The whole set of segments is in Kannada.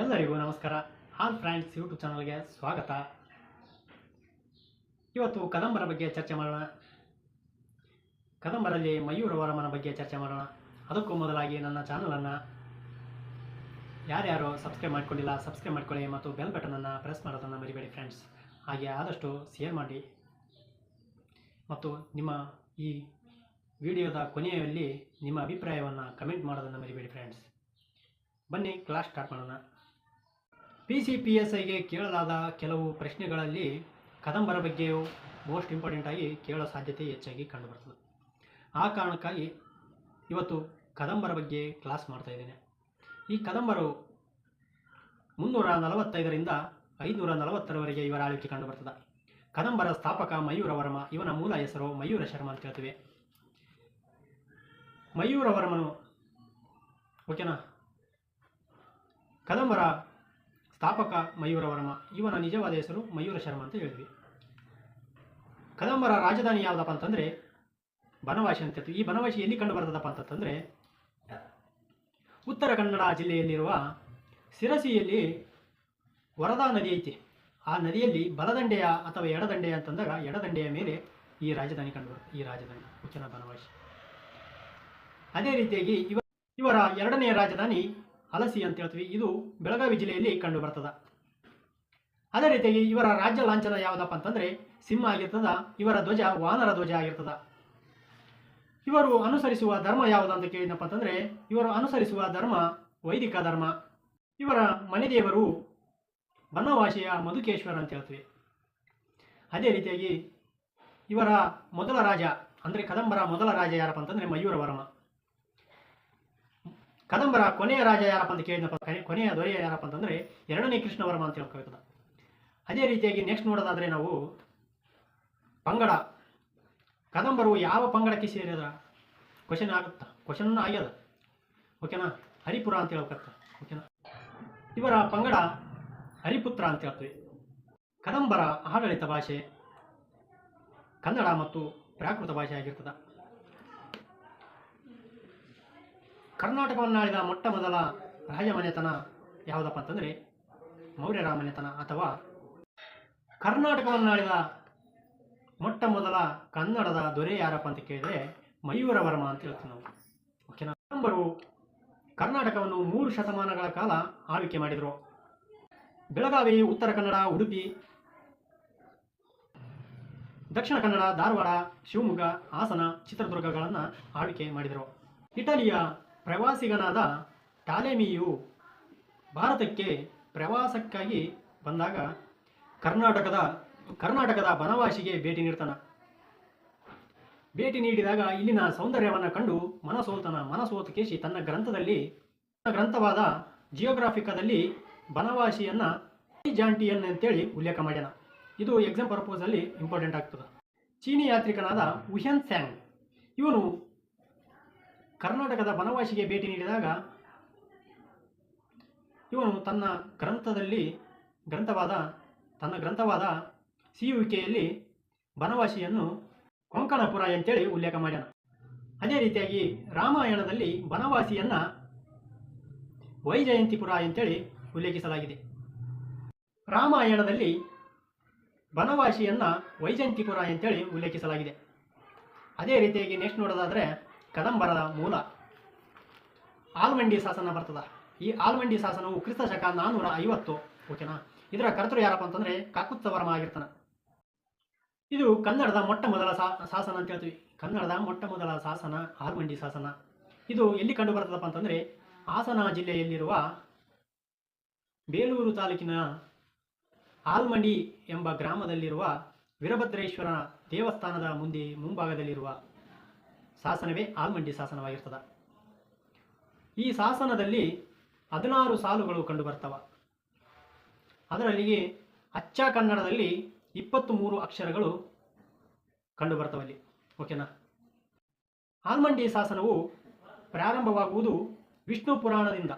ಎಲ್ಲರಿಗೂ ನಮಸ್ಕಾರ. ಆಲ್ ಫ್ರೆಂಡ್ಸ್ ಯೂಟ್ಯೂಬ್ ಚಾನಲ್ಗೆ ಸ್ವಾಗತ. ಇವತ್ತು ಕದಂಬರ ಬಗ್ಗೆ ಚರ್ಚೆ ಮಾಡೋಣ. ಕದಂಬರಲ್ಲಿ ಮಯೂರ ವರಮನ ಬಗ್ಗೆ ಚರ್ಚೆ ಮಾಡೋಣ. ಅದಕ್ಕೂ ಮೊದಲಾಗಿ ನನ್ನ ಚಾನಲನ್ನು ಯಾರ್ಯಾರು ಸಬ್ಸ್ಕ್ರೈಬ್ ಮಾಡ್ಕೊಂಡಿಲ್ಲ, ಸಬ್ಸ್ಕ್ರೈಬ್ ಮಾಡ್ಕೊಳ್ಳಿ ಮತ್ತು ಬೆಲ್ ಬಟನನ್ನು ಪ್ರೆಸ್ ಮಾಡೋದನ್ನು ಮರಿಬೇಡಿ ಫ್ರೆಂಡ್ಸ್. ಹಾಗೆ ಆದಷ್ಟು ಶೇರ್ ಮಾಡಿ. ಮತ್ತು ನಿಮ್ಮ ಈ ವಿಡಿಯೋದ ಕೊನೆಯಲ್ಲಿ ನಿಮ್ಮ ಅಭಿಪ್ರಾಯವನ್ನು ಕಮೆಂಟ್ ಮಾಡೋದನ್ನು ಮರಿಬೇಡಿ ಫ್ರೆಂಡ್ಸ್. ಬನ್ನಿ, ಕ್ಲಾಸ್ ಸ್ಟಾರ್ಟ್ ಮಾಡೋಣ. ಪಿ ಸಿ ಪಿ ಎಸ್ ಐಗೆ ಕೇಳಲಾದ ಕೆಲವು ಪ್ರಶ್ನೆಗಳಲ್ಲಿ ಕದಂಬರ ಬಗ್ಗೆಯೂ ಮೋಸ್ಟ್ ಇಂಪಾರ್ಟೆಂಟ್ ಆಗಿ ಕೇಳೋ ಸಾಧ್ಯತೆ ಹೆಚ್ಚಾಗಿ ಕಂಡುಬರ್ತದೆ. ಆ ಕಾರಣಕ್ಕಾಗಿ ಇವತ್ತು ಕದಂಬರ ಬಗ್ಗೆ ಕ್ಲಾಸ್ ಮಾಡ್ತಾ ಇದ್ದೇನೆ. ಈ ಕದಂಬರು ಮುನ್ನೂರ ನಲವತ್ತೈದರಿಂದ ಐದುನೂರ ನಲವತ್ತರವರೆಗೆ ಇವರ ಆಳ್ವಿಕೆ ಕಂಡುಬರ್ತದೆ. ಕದಂಬರ ಸ್ಥಾಪಕ ಮಯೂರ ವರ್ಮ ಇವನ ಮೂಲ ಹೆಸರು ಮಯೂರ ಶರ್ಮ ಅಂತ ಹೇಳ್ತೀವಿ. ಮಯೂರ ವರ್ಮನು ಓಕೆನಾ ಕದಂಬರ ಸ್ಥಾಪಕ ಮಯೂರ ವರ್ಮ. ಇವನ ನಿಜವಾದ ಹೆಸರು ಮಯೂರ ಶರ್ಮ ಅಂತ ಹೇಳಿದ್ವಿ. ಕದಂಬರ ರಾಜಧಾನಿ ಯಾವುದಪ್ಪ ಅಂತಂದರೆ, ಬನವಾಸಿ ಅಂತ ಹೇಳ್ತೀವಿ. ಈ ಬನವಾಸಿ ಎಲ್ಲಿ ಕಂಡು ಬರ್ತದಪ್ಪ ಅಂತಂದರೆ ಉತ್ತರ ಕನ್ನಡ ಜಿಲ್ಲೆಯಲ್ಲಿರುವ ಸಿರಸಿಯಲ್ಲಿ ವರದಾ ನದಿ ಐತಿ. ಆ ನದಿಯಲ್ಲಿ ಬಲದಂಡೆಯ ಅಥವಾ ಎಡದಂಡೆಯ ಅಂತಂದಾಗ ಎಡದಂಡೆಯ ಮೇಲೆ ಈ ರಾಜಧಾನಿ ಕಂಡುಬರುತ್ತೆ ಈ ರಾಜಧಾನಿ ಉಚ್ಚನ ಬನವಾಸಿ. ಅದೇ ರೀತಿಯಾಗಿ ಇವ ಇವರ ಎರಡನೆಯ ರಾಜಧಾನಿ ಹಲಸಿ ಅಂತ ಹೇಳ್ತೀವಿ. ಇದು ಬೆಳಗಾವಿ ಜಿಲ್ಲೆಯಲ್ಲಿ ಕಂಡು ಬರ್ತದ ಅದೇ ರೀತಿಯಾಗಿ ಇವರ ರಾಜ್ಯ ಲಾಂಛನ ಯಾವುದಪ್ಪ ಅಂತಂದ್ರೆ ಸಿಂಹ ಆಗಿರ್ತದ, ಇವರ ಧ್ವಜ ವಾನರ ಧ್ವಜ ಆಗಿರ್ತದ. ಇವರು ಅನುಸರಿಸುವ ಧರ್ಮ ಯಾವುದು ಅಂತ ಕೇಳಿದಪ್ಪ ಅಂತಂದರೆ ಇವರು ಅನುಸರಿಸುವ ಧರ್ಮ ವೈದಿಕ ಧರ್ಮ. ಇವರ ಮನೆದೇವರು ಬನ್ನವಾಸಿಯ ಮಧುಕೇಶ್ವರ ಅಂತ ಹೇಳ್ತೀವಿ. ಅದೇ ರೀತಿಯಾಗಿ ಇವರ ಮೊದಲ ರಾಜ ಅಂದರೆ ಕದಂಬರ ಮೊದಲ ರಾಜ ಯಾರಪ್ಪ ಅಂತಂದ್ರೆ ಮಯೂರ ವರ್ಮ ಕದಂಬರ ಕೊನೆಯ ರಾಜ ಯಾರಪ್ಪ ಅಂತ ಕೇಳಿದಪ್ಪ ಕನೆ- ಕೊನೆಯ ದೊರೆಯ ಯಾರಪ್ಪ ಅಂತಂದ್ರೆ ಎರಡನೇ ಕೃಷ್ಣವರ್ಮ ಅಂತ ಹೇಳ್ಕೋಬೇಕದ ಅದೇ ರೀತಿಯಾಗಿ ನೆಕ್ಸ್ಟ್ ನೋಡೋದಾದ್ರೆ ನಾವು ಪಂಗಡ. ಕದಂಬರು ಯಾವ ಪಂಗಡಕ್ಕೆ ಸೇರಿದ ಕ್ವಶನ್ ಆಗುತ್ತಾ? ಕ್ವಶನ್ ಆಗ್ಯದ. ಓಕೆನಾ ಹರಿಪುರ ಅಂತ ಹೇಳ್ಕತ್ತ ಓಕೆನಾ ಇವರ ಪಂಗಡ ಹರಿಪುತ್ರ ಅಂತ ಹೇಳ್ತೀವಿ. ಕದಂಬರ ಆಡಳಿತ ಭಾಷೆ ಕನ್ನಡ ಮತ್ತು ಪ್ರಾಕೃತ ಭಾಷೆ ಆಗಿರ್ತದ. ಕರ್ನಾಟಕವನ್ನಾಳಿದ ಮೊಟ್ಟ ಮೊದಲ ರಾಜಮನೆತನ ಯಾವುದಪ್ಪ ಅಂತಂದರೆ ಮೌರ್ಯ ರಾಮನೆತನ ಅಥವಾ ಕರ್ನಾಟಕವನ್ನಾಳಿದ ಮೊಟ್ಟ ಮೊದಲ ಕನ್ನಡದ ದೊರೆ ಯಾರಪ್ಪ ಅಂತ ಕೇಳಿದರೆ ಮಯೂರ ವರ್ಮ ಅಂತ ಹೇಳ್ತೀವಿ ನಾವು. ಓಕೆನಾ ಕದಂಬರು ಕರ್ನಾಟಕವನ್ನು ಮೂರು ಶತಮಾನಗಳ ಕಾಲ ಆಳ್ವಿಕೆ ಮಾಡಿದರು. ಬೆಳಗಾವಿ, ಉತ್ತರ ಕನ್ನಡ, ಉಡುಪಿ, ದಕ್ಷಿಣ ಕನ್ನಡ, ಧಾರವಾಡ, ಶಿವಮೊಗ್ಗ, ಹಾಸನ, ಚಿತ್ರದುರ್ಗಗಳನ್ನು ಆಳ್ವಿಕೆ ಮಾಡಿದರು. ಇಟಲಿಯ ಪ್ರವಾಸಿಗನಾದ ಟಾಲೆಮಿಯು ಭಾರತಕ್ಕೆ ಪ್ರವಾಸಕ್ಕಾಗಿ ಬಂದಾಗ ಕರ್ನಾಟಕದ ಕರ್ನಾಟಕದ ಬನವಾಸಿಗೆ ಭೇಟಿ ನೀಡ್ತಾನ. ಭೇಟಿ ನೀಡಿದಾಗ ಇಲ್ಲಿನ ಸೌಂದರ್ಯವನ್ನು ಕಂಡು ಮನಸೋತನ ಮನಸೋತ ಕೇಶಿ ತನ್ನ ಗ್ರಂಥದಲ್ಲಿ, ತನ್ನ ಗ್ರಂಥವಾದ ಜಿಯೋಗ್ರಾಫಿಕದಲ್ಲಿ ಬನವಾಸಿಯನ್ನು ಜಾಂಟಿಯನ್ ಅಂತೇಳಿ ಉಲ್ಲೇಖ ಮಾಡ್ಯಾನ. ಇದು ಎಕ್ಸಾಮ್ ಪರ್ಪೋಸಲ್ಲಿ ಇಂಪಾರ್ಟೆಂಟ್ ಆಗ್ತದೆ. ಚೀನಿ ಯಾತ್ರಿಕನಾದ ಉಹ್ಯನ್ ಸ್ಯಾಂಗ್. ಇವನು ಕರ್ನಾಟಕದ ಬನವಾಸಿಗೆ ಭೇಟಿ ನೀಡಿದಾಗ ಇವನು ತನ್ನ ಗ್ರಂಥದಲ್ಲಿ ಗ್ರಂಥವಾದ, ತನ್ನ ಗ್ರಂಥವಾದ ಸಿಯುವಿಕೆಯಲ್ಲಿ ಬನವಾಸಿಯನ್ನು ಕೊಂಕಣಪುರ ಅಂತೇಳಿ ಉಲ್ಲೇಖ ಮಾಡ್ಯಾನ. ಅದೇ ರೀತಿಯಾಗಿ ರಾಮಾಯಣದಲ್ಲಿ ಬನವಾಸಿಯನ್ನು ವೈಜಯಂತಿಪುರ ಅಂತೇಳಿ ಉಲ್ಲೇಖಿಸಲಾಗಿದೆ. ರಾಮಾಯಣದಲ್ಲಿ ಬನವಾಸಿಯನ್ನು ವೈಜಯಂತಿಪುರ ಅಂತೇಳಿ ಉಲ್ಲೇಖಿಸಲಾಗಿದೆ. ಅದೇ ರೀತಿಯಾಗಿ ನೆಕ್ಸ್ಟ್ ನೋಡೋದಾದ್ರೆ ಕದಂಬರದ ಮೂಲ. ಆಲ್ಮಂಡಿ ಶಾಸನ ಬರ್ತದ. ಈ ಆಲ್ಮಂಡಿ ಶಾಸನವು ಕ್ರಿಸ್ತ ಶಕ ನಾನ್ನೂರ ಐವತ್ತು, ಓಕೆನಾ? ಇದರ ಕರ್ತರು ಯಾರಪ್ಪ ಅಂತಂದ್ರೆ ಕಾಕುತ್ತವರ್ಮ ಆಗಿರ್ತಾನ. ಇದು ಕನ್ನಡದ ಮೊಟ್ಟ ಮೊದಲ ಶಾಸನ ಅಂತ ಹೇಳ್ತೀವಿ. ಕನ್ನಡದ ಮೊಟ್ಟ ಮೊದಲ ಶಾಸನ, ಆಲ್ಮಂಡಿ ಶಾಸನ. ಇದು ಎಲ್ಲಿ ಕಂಡು ಬರ್ತದಪ್ಪ ಅಂತಂದ್ರೆ ಹಾಸನ ಜಿಲ್ಲೆಯಲ್ಲಿರುವ ಬೇಲೂರು ತಾಲೂಕಿನ ಆಲ್ಮಂಡಿ ಎಂಬ ಗ್ರಾಮದಲ್ಲಿರುವ ವೀರಭದ್ರೇಶ್ವರ ದೇವಸ್ಥಾನದ ಮುಂದೆ, ಮುಂಭಾಗದಲ್ಲಿರುವ ಶಾಸನವೇ ಆಲ್ಮಂಡಿ ಶಾಸನವಾಗಿರ್ತದ. ಈ ಶಾಸನದಲ್ಲಿ ಹದಿನಾರು ಸಾಲುಗಳು ಕಂಡುಬರ್ತವ. ಅದರಲ್ಲಿ ಅಚ್ಚ ಕನ್ನಡದಲ್ಲಿ ಇಪ್ಪತ್ತು ಮೂರು ಅಕ್ಷರಗಳು ಕಂಡುಬರ್ತವಲ್ಲಿ. ಓಕೆನಾ ಆಲ್ಮಂಡಿ ಶಾಸನವು ಪ್ರಾರಂಭವಾಗುವುದು ವಿಷ್ಣು ಪುರಾಣದಿಂದ.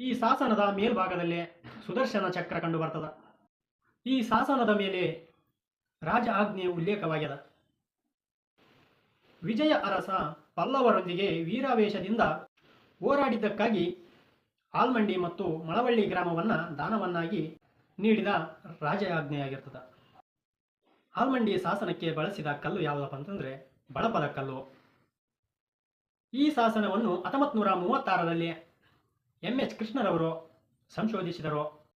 ಈ ಶಾಸನದ ಮೇಲ್ಭಾಗದಲ್ಲೇ ಸುದರ್ಶನ ಚಕ್ರ ಕಂಡುಬರ್ತದ. ಈ ಶಾಸನದ ಮೇಲೆ ರಾಜ ಆಜ್ಞೆಯ ಉಲ್ಲೇಖವಾಗ್ಯದ. ವಿಜಯ ಅರಸ ಪಲ್ಲವರೊಂದಿಗೆ ವೀರಾವೇಶದಿಂದ ಹೋರಾಡಿದ್ದಕ್ಕಾಗಿ ಆಲ್ಮಂಡಿ ಮತ್ತು ಮಳವಳ್ಳಿ ಗ್ರಾಮವನ್ನು ದಾನವನ್ನಾಗಿ ನೀಡಿದ ರಾಜಯಾಜ್ಞೆಯಾಗಿರ್ತದೆ. ಆಲ್ಮಂಡಿ ಶಾಸನಕ್ಕೆ ಬಳಸಿದ ಕಲ್ಲು ಯಾವುದಪ್ಪ ಅಂತಂದರೆ ಬಳಪದ ಕಲ್ಲು. ಈ ಶಾಸನವನ್ನು ಹತ್ತೊಂಬತ್ತು ನೂರ ಮೂವತ್ತಾರರಲ್ಲಿ ಎಂ ಎಚ್ ಕೃಷ್ಣರವರು ಸಂಶೋಧಿಸಿದರು.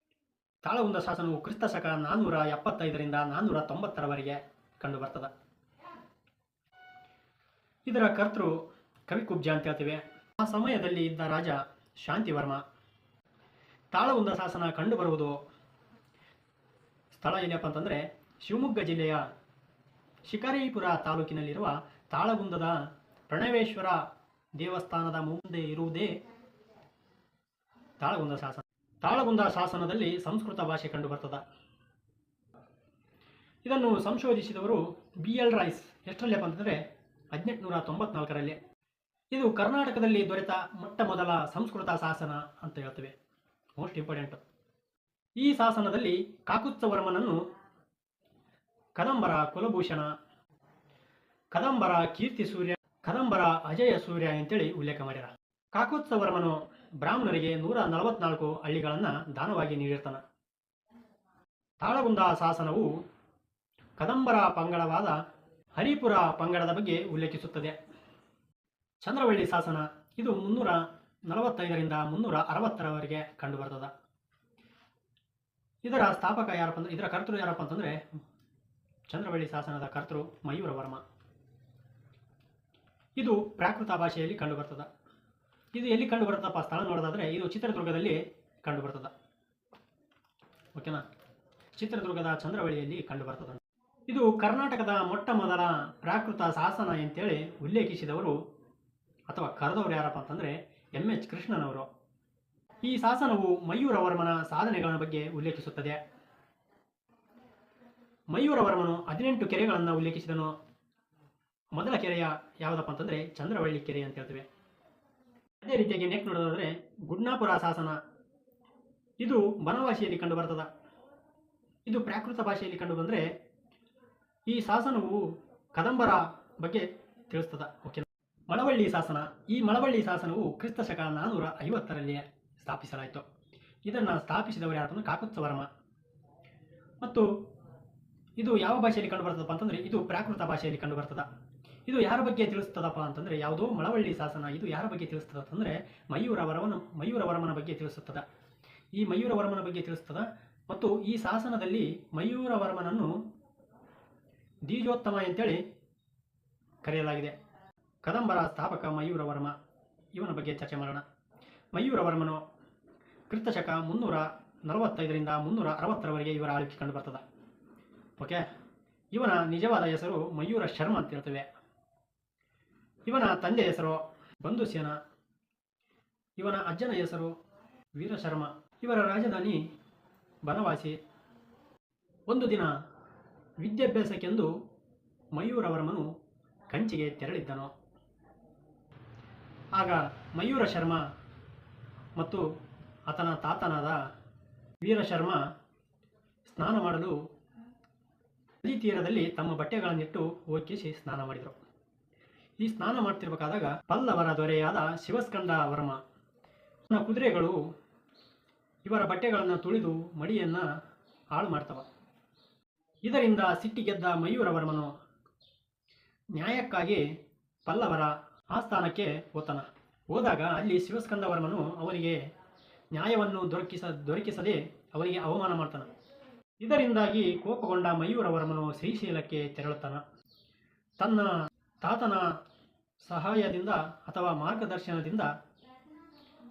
ತಾಳಗುಂದ ಶಾಸನವು ಕ್ರಿಸ್ತ ಶಕ ನಾನ್ನೂರ ಎಪ್ಪತ್ತೈದರಿಂದ ನಾನ್ನೂರ ತೊಂಬತ್ತರವರೆಗೆ ಕಂಡುಬರ್ತದೆ. ಇದರ ಕರ್ತೃ ಕವಿಕುಬ್ಜ ಅಂತ ಹೇಳ್ತೇವೆ. ಆ ಸಮಯದಲ್ಲಿ ಇದ್ದ ರಾಜ ಶಾಂತಿವರ್ಮ. ತಾಳಗುಂದ ಶಾಸನ ಕಂಡುಬರುವುದು ಸ್ಥಳ ಏನಪ್ಪ ಅಂತಂದರೆ ಶಿವಮೊಗ್ಗ ಜಿಲ್ಲೆಯ ಶಿಕಾರಿಪುರ ತಾಲೂಕಿನಲ್ಲಿರುವ ತಾಳಗುಂದದ ಪ್ರಣವೇಶ್ವರ ದೇವಸ್ಥಾನದ ಮುಂದೆ ಇರುವುದೇ ತಾಳಗುಂದ ಶಾಸನ. ತಾಳಗುಂದ ಶಾಸನದಲ್ಲಿ ಸಂಸ್ಕೃತ ಭಾಷೆ ಕಂಡುಬರ್ತದ. ಇದನ್ನು ಸಂಶೋಧಿಸಿದವರು ಬಿ ಎಲ್ ರೈಸ್. ಎಷ್ಟರಲ್ಲಪ್ಪ ಅಂತಂದರೆ ಹದಿನೆಂಟುನೂರ ತೊಂಬತ್ನಾಲ್ಕರಲ್ಲಿ ಇದು ಕರ್ನಾಟಕದಲ್ಲಿ ದೊರೆತ ಮೊಟ್ಟ ಮೊದಲ ಸಂಸ್ಕೃತ ಶಾಸನ ಅಂತ ಹೇಳ್ತೇವೆ. ಮೋಸ್ಟ್ ಇಂಪಾರ್ಟೆಂಟ್ ಈ ಶಾಸನದಲ್ಲಿ ಕಾಕುತ್ಸವರ್ಮನನ್ನು ಕದಂಬರ ಕುಲಭೂಷಣ, ಕದಂಬರ ಕೀರ್ತಿ ಸೂರ್ಯ, ಕದಂಬರ ಅಜಯ ಸೂರ್ಯ ಅಂತೇಳಿ ಉಲ್ಲೇಖ ಮಾಡ್ಯಾರ. ಕಾಕುತ್ಸವರ್ಮನು ಬ್ರಾಹ್ಮಣರಿಗೆ ನೂರ ನಲವತ್ನಾಲ್ಕು ಹಳ್ಳಿಗಳನ್ನು ದಾನವಾಗಿ ನೀಡಿರ್ತಾನ. ತಾಳಗುಂದ ಶಾಸನವು ಕದಂಬರ ಪಂಗಡವಾದ ಹರಿಪುರ ಪಂಗಡದ ಬಗ್ಗೆ ಉಲ್ಲೇಖಿಸುತ್ತದೆ. ಚಂದ್ರವಳ್ಳಿ ಶಾಸನ ಇದು ಮುನ್ನೂರ ನಲವತ್ತೈದರಿಂದ ಮುನ್ನೂರ ಅರವತ್ತರವರೆಗೆ ಕಂಡುಬರ್ತದ. ಇದರ ಸ್ಥಾಪಕ ಯಾರಪ್ಪ ಅಂದ್ರೆ ಇದರ ಕರ್ತೃ ಯಾರಪ್ಪ ಅಂತಂದರೆ ಚಂದ್ರವಳ್ಳಿ ಶಾಸನದ ಕರ್ತೃ ಮಯೂರ ವರ್ಮ. ಇದು ಪ್ರಾಕೃತ ಭಾಷೆಯಲ್ಲಿ ಕಂಡುಬರ್ತದ. ಇದು ಎಲ್ಲಿ ಕಂಡುಬರುತ್ತಪ್ಪ ಸ್ಥಳ ನೋಡೋದಾದ್ರೆ ಇದು ಚಿತ್ರದುರ್ಗದಲ್ಲಿ ಕಂಡುಬರ್ತದ. ಓಕೆನಾ? ಚಿತ್ರದುರ್ಗದ ಚಂದ್ರವಳ್ಳಿಯಲ್ಲಿ ಕಂಡುಬರ್ತದ ಇದು ಕರ್ನಾಟಕದ ಮೊಟ್ಟ ಮೊದಲ ಪ್ರಾಕೃತ ಶಾಸನ ಅಂತೇಳಿ ಉಲ್ಲೇಖಿಸಿದವರು ಅಥವಾ ಕರೆದವರು ಯಾರಪ್ಪ ಅಂತಂದರೆ ಎಂ ಎಚ್ ಕೃಷ್ಣನವರು. ಈ ಶಾಸನವು ಮಯೂರವರ್ಮನ ಸಾಧನೆಗಳ ಬಗ್ಗೆ ಉಲ್ಲೇಖಿಸುತ್ತದೆ. ಮಯೂರವರ್ಮನು ಹದಿನೆಂಟು ಕೆರೆಗಳನ್ನು ಉಲ್ಲೇಖಿಸಿದನು. ಮೊದಲ ಕೆರೆಯ ಯಾವುದಪ್ಪ ಅಂತಂದರೆ ಚಂದ್ರವಳ್ಳಿ ಕೆರೆ ಅಂತ ಹೇಳ್ತೇವೆ. ಅದೇ ರೀತಿಯಾಗಿ ನೆಕ್ಸ್ಟ್ ನೋಡೋದಾದ್ರೆ ಗುಡ್ನಾಪುರ ಶಾಸನ ಇದು ಬನವಾಸಿಯಲ್ಲಿ ಕಂಡುಬರ್ತದ ಇದು ಪ್ರಾಕೃತ ಭಾಷೆಯಲ್ಲಿ ಕಂಡು ಬಂದರೆ ಈ ಶಾಸನವು ಕದಂಬರ ಬಗ್ಗೆ ತಿಳಿಸ್ತದ. ಓಕೆ ಮಳವಳ್ಳಿ ಶಾಸನ, ಈ ಮಳವಳ್ಳಿ ಶಾಸನವು ಕ್ರಿಸ್ತ ಶಕ ನಾನ್ನೂರ ಐವತ್ತರಲ್ಲಿಯೇ ಸ್ಥಾಪಿಸಲಾಯಿತು. ಇದನ್ನು ಸ್ಥಾಪಿಸಿದವರು ಯಾರು ಕಾಕುತ್ಸವರ್ಮ ಮತ್ತು ಇದು ಯಾವ ಭಾಷೆಯಲ್ಲಿ ಕಂಡುಬರ್ತದಪ್ಪ ಅಂತಂದರೆ ಇದು ಪ್ರಾಕೃತ ಭಾಷೆಯಲ್ಲಿ ಕಂಡುಬರ್ತದ. ಇದು ಯಾರ ಬಗ್ಗೆ ತಿಳಿಸ್ತದಪ್ಪ ಅಂತಂದರೆ ಯಾವುದೋ ಮಳವಳ್ಳಿ ಶಾಸನ ಇದು ಯಾರ ಬಗ್ಗೆ ತಿಳಿಸ್ತದ ಅಂತಂದರೆ ಮಯೂರವರವನ ಮಯೂರವರ್ಮನ ಬಗ್ಗೆ ತಿಳಿಸುತ್ತದೆ. ಈ ಮಯೂರವರ್ಮನ ಬಗ್ಗೆ ತಿಳಿಸ್ತದ. ಮತ್ತು ಈ ಶಾಸನದಲ್ಲಿ ಮಯೂರವರ್ಮನನ್ನು ದೀಜೋತ್ತಮ ಅಂತೇಳಿ ಕರೆಯಲಾಗಿದೆ. ಕದಂಬರ ಸ್ಥಾಪಕ ಮಯೂರವರ್ಮ ಇವನ ಬಗ್ಗೆ ಚರ್ಚೆ ಮಾಡೋಣ. ಮಯೂರವರ್ಮನು ಕ್ರಿಸ್ತಶಕ ಮುನ್ನೂರ ನಲವತ್ತೈದರಿಂದ ಮುನ್ನೂರ ಅರವತ್ತರವರೆಗೆ ಇವರ ಆಳ್ವಿಕೆ ಕಂಡುಬರ್ತದೆ ಓಕೆ ಇವನ ನಿಜವಾದ ಹೆಸರು ಮಯೂರ ಶರ್ಮ ಅಂತ ಹೇಳ್ತೇವೆ ಇವನ ತಂದೆ ಹೆಸರು ಬಂಧುಸೇನ ಇವನ ಅಜ್ಜನ ಹೆಸರು ವೀರಶರ್ಮ. ಇವರ ರಾಜಧಾನಿ ಬನವಾಸಿ. ಒಂದು ದಿನ ವಿದ್ಯಾಭ್ಯಾಸಕ್ಕೆಂದು ಮಯೂರವರ್ಮನು ಕಂಚಿಗೆ ತೆರಳಿದ್ದನು. ಆಗ ಮಯೂರ ಶರ್ಮ ಮತ್ತು ಆತನ ತಾತನಾದ ವೀರಶರ್ಮ ಸ್ನಾನ ಮಾಡಲು ನದಿ ತೀರದಲ್ಲಿ ತಮ್ಮ ಬಟ್ಟೆಗಳನ್ನಿಟ್ಟು ಓಕಿಸಿ ಸ್ನಾನ ಮಾಡಿದರು. ಈ ಸ್ನಾನ ಮಾಡ್ತಿರ್ಬೇಕಾದಾಗ ಪಲ್ಲವರ ದೊರೆಯಾದ ಶಿವಸ್ಕಂದ ವರ್ಮ ಕುದುರೆಗಳು ಇವರ ಬಟ್ಟೆಗಳನ್ನು ತುಳಿದು ಮಡಿಯನ್ನು ಹಾಳು ಮಾಡ್ತವ ಇದರಿಂದ ಸಿಟ್ಟಿಗೆದ್ದ ಮಯೂರವರ್ಮನು ನ್ಯಾಯಕ್ಕಾಗಿ ಪಲ್ಲವರ ಆಸ್ಥಾನಕ್ಕೆ ಹೋತನ. ಹೋದಾಗ ಅಲ್ಲಿ ಶಿವಸ್ಕಂದವರ್ಮನು ಅವನಿಗೆ ನ್ಯಾಯವನ್ನು ದೊರಕಿಸ, ದೊರಕಿಸದೆ ಅವರಿಗೆ ಅವಮಾನ ಮಾಡ್ತಾನೆ. ಇದರಿಂದಾಗಿ ಕೋಪಗೊಂಡ ಮಯೂರವರ್ಮನು ಶ್ರೀಶೈಲಕ್ಕೆ ತೆರಳುತ್ತಾನ. ತನ್ನ ತಾತನ ಸಹಾಯದಿಂದ ಅಥವಾ ಮಾರ್ಗದರ್ಶನದಿಂದ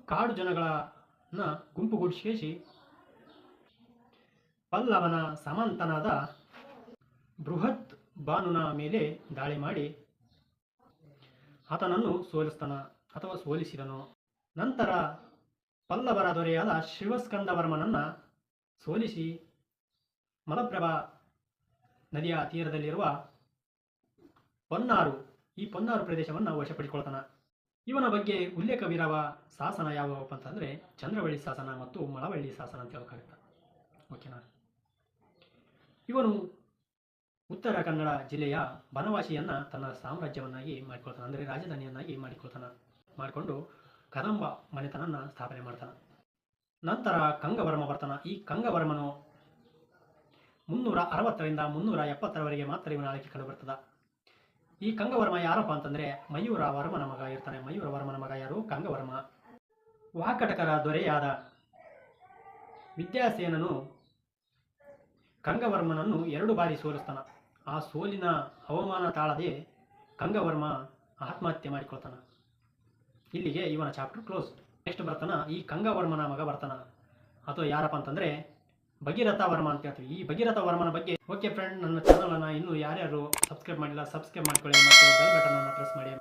ಕಾಡು ಜನಗಳನ್ನ ಗುಂಪುಗೂಡಿಸಿ ಪಲ್ಲವನ ಸಮಂತನಾದ ಬೃಹತ್ ಬಾನುನ ಮೇಲೆ ದಾಳಿ ಮಾಡಿ ಆತನನ್ನು ಸೋಲಿಸ್ತಾನ ಅಥವಾ ಸೋಲಿಸಿದನು. ನಂತರ ಪಲ್ಲವರ ದೊರೆಯಾದ ಶಿವಸ್ಕಂದವರ್ಮನನ್ನು ಸೋಲಿಸಿ ಮಲಪ್ರಭಾ ನದಿಯ ತೀರದಲ್ಲಿರುವ ಪೊನ್ನಾರು, ಈ ಪೊನ್ನಾರು ಪ್ರದೇಶವನ್ನು ವಶಪಡಿಕೊಳ್ತಾನೆ. ಇವನ ಬಗ್ಗೆ ಉಲ್ಲೇಖವಿರುವ ಶಾಸನ ಯಾವುವಪ್ಪ ಅಂತಂದರೆ ಚಂದ್ರವಳ್ಳಿ ಶಾಸನ ಮತ್ತು ಮಳವಳ್ಳಿ ಶಾಸನ ಅಂತ ಹೇಳೋಕ್ಕಾಗುತ್ತೆ ಓಕೆನಾ? ಇವನು ಉತ್ತರ ಕನ್ನಡ ಜಿಲ್ಲೆಯ ಬನವಾಸಿಯನ್ನ ತನ್ನ ಸಾಮ್ರಾಜ್ಯವನ್ನಾಗಿ ಮಾಡಿಕೊಳ್ತಾನೆ, ಅಂದರೆ ರಾಜಧಾನಿಯನ್ನಾಗಿ ಮಾಡಿಕೊಳ್ತಾನ, ಮಾಡಿಕೊಂಡು ಕದಂಬ ಮನೆತನನ್ನ ಸ್ಥಾಪನೆ ಮಾಡ್ತಾನೆ. ನಂತರ ಕಂಗವರ್ಮ ಬರ್ತಾನ. ಈ ಕಂಗವರ್ಮನು ಮುನ್ನೂರ ಅರವತ್ತರಿಂದ ಮುನ್ನೂರ ಎಪ್ಪತ್ತರವರೆಗೆ ಮಾತ್ರ ಇವನ ಆಳ್ವಿಕೆ ಕಂಡು ಬರ್ತದ. ಈ ಕಂಗವರ್ಮ ಯಾರಪ್ಪ ಅಂತಂದ್ರೆ ಮಯೂರ ವರ್ಮನ ಮಗ ಇರ್ತಾನೆ. ಮಯೂರ ವರ್ಮನ ಮಗ ಯಾರು? ಕಂಗವರ್ಮ. ವಾಕಟಕರ ದೊರೆಯಾದ ವಿದ್ಯಾಸೇನನು ಕಂಗವರ್ಮನನ್ನು ಎರಡು ಬಾರಿ ಸೋಲಿಸ್ತಾನ. ಆ ಸೋಲಿನ ಅವಮಾನ ತಾಳದೆ ಕಂಗವರ್ಮ ಆತ್ಮಹತ್ಯೆ ಮಾಡಿಕೊಳ್ತಾನ. ಇಲ್ಲಿಗೆ ಇವನ ಚಾಪ್ಟರ್ ಕ್ಲೋಸ್ ನೆಕ್ಸ್ಟ್ ಬರ್ತಾನ, ಈ ಕಂಗವರ್ಮನ ಮಗ ಬರ್ತಾನ. ಅಥವಾ ಯಾರಪ್ಪ ಅಂತಂದ್ರೆ ಭಗೀರಥ ವರ್ಮ ಅಂತ ಹೇಳ್ತೀವಿ. ಈ ಭಗೀರಥ ವರ್ಮನ ಬಗ್ಗೆ ಓಕೆ ಫ್ರೆಂಡ್ ನನ್ನ ಚಾನಲನ್ನು ಇನ್ನೂ ಯಾರ್ಯಾರು ಸಬ್ಸ್ಕ್ರೈಬ್ ಮಾಡಿಲ್ಲ ಸಬ್ಸ್ಕ್ರೈಬ್ ಮಾಡ್ಕೊಳ್ಳಿ ಮತ್ತು ಬೆಲ್ ಬಟನನ್ನು ಪ್ರೆಸ್ ಮಾಡಿ.